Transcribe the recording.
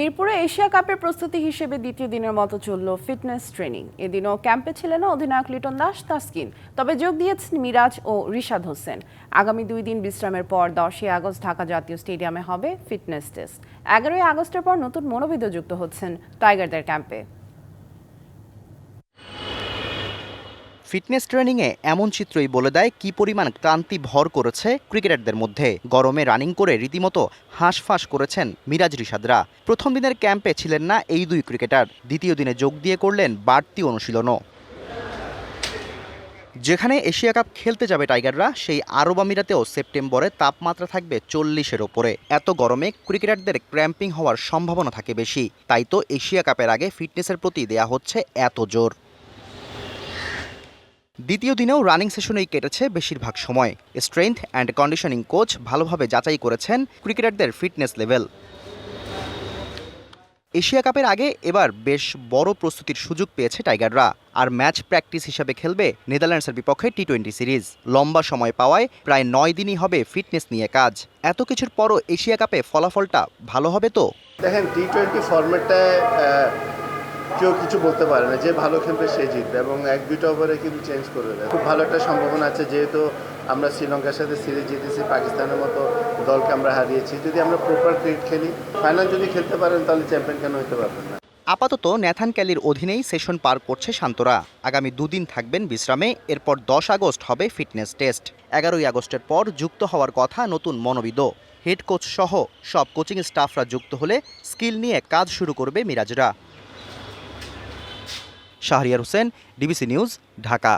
মিরপুরে এশিয়া কাপের প্রস্তুতি হিসেবে দ্বিতীয় দিনের মতো চলল ফিটনেস ট্রেনিং। এদিনও ক্যাম্পে ছিলেন অধিনায়ক লিটন দাস, তাসকিন। তবে যোগ দিয়েছেন মিরাজ ও রিশাদ হোসেন। আগামী দুই দিন বিশ্রামের পর দশই আগস্ট ঢাকা জাতীয় স্টেডিয়ামে হবে ফিটনেস টেস্ট। এগারোই আগস্টের পর নতুন মনোবিদ যুক্ত হচ্ছেন টাইগারদের ক্যাম্পে। ফিটনেস ট্রেনিংয়ে এমন চিত্রই বলে দেয় কি পরিমাণ ক্লান্তি ভর করেছে ক্রিকেটারদের মধ্যে। গরমে রানিং করে রীতিমতো হাঁসফাঁস করেছেন মিরাজ রিশাদরা। প্রথম দিনের ক্যাম্পে ছিলেন না এই দুই ক্রিকেটার। দ্বিতীয় দিনে যোগ দিয়ে করলেন বাড়তি অনুশীলনও। যেখানে এশিয়া কাপ খেলতে যাবে টাইগাররা, সেই আরব আমিরাতেও সেপ্টেম্বরে তাপমাত্রা থাকবে চল্লিশের ওপরে। এত গরমে ক্রিকেটারদের ক্র্যাম্পিং হওয়ার সম্ভাবনা থাকে বেশি। তাই তো এশিয়া কাপের আগে ফিটনেসের প্রতি দেয়া হচ্ছে এত জোর। দ্বিতীয় দিনেও রানিং সেশনেই কেটেছে বেশিরভাগ সময়। স্ট্রেংথ অ্যান্ড কন্ডিশনিং কোচ ভালোভাবে যাচাই করেছেন ক্রিকেটারদের ফিটনেস লেভেল। এশিয়া কাপের আগে এবার বেশ বড় প্রস্তুতির সুযোগ পেয়েছে টাইগাররা, আর ম্যাচ প্র্যাকটিস হিসাবে খেলবে নেদারল্যান্ডসের বিপক্ষে টি টোয়েন্টি সিরিজ। লম্বা সময় পাওয়ায় প্রায় নয় দিনই হবে ফিটনেস নিয়ে কাজ। এত কিছুর পরও এশিয়া কাপে ফলাফলটা ভালো হবে তো? দেখেন টি টোয়েন্টি ফর্মেটটায় কেউ কিছু বলতে পারে না, যে ভালো খেলবে সে জিতবে এবং এক দুইটা ওভারে কিন্তু চেঞ্জ করে দেয় খুব ভালো একটা সম্ভাবনা আছে, যেহেতু আমরা শ্রীলঙ্কার সাথে সিরিজ জিতেছি, পাকিস্তানের মতো দলকে আমরা হারিয়েছি। যদি আমরা প্রপার ক্রিকেট খেলি ফাইনাল যদি খেলতে পারেন, তাহলে চ্যাম্পিয়ন কেন হতে পারবেন না? আপাতত ন্যাথান ক্যালির অধীনেই সেশন পার করছে শান্তরা। আগামী দুদিন থাকবেন বিশ্রামে, এরপর দশ আগস্ট হবে ফিটনেস টেস্ট এগারোই আগস্টের পর যুক্ত হওয়ার কথা নতুন মনোবিদ। হেড কোচ সহ সব কোচিং স্টাফরা যুক্ত হলে স্কিল নিয়ে কাজ শুরু করবে মিরাজরা। Shahriar Hossain DBC news Dhaka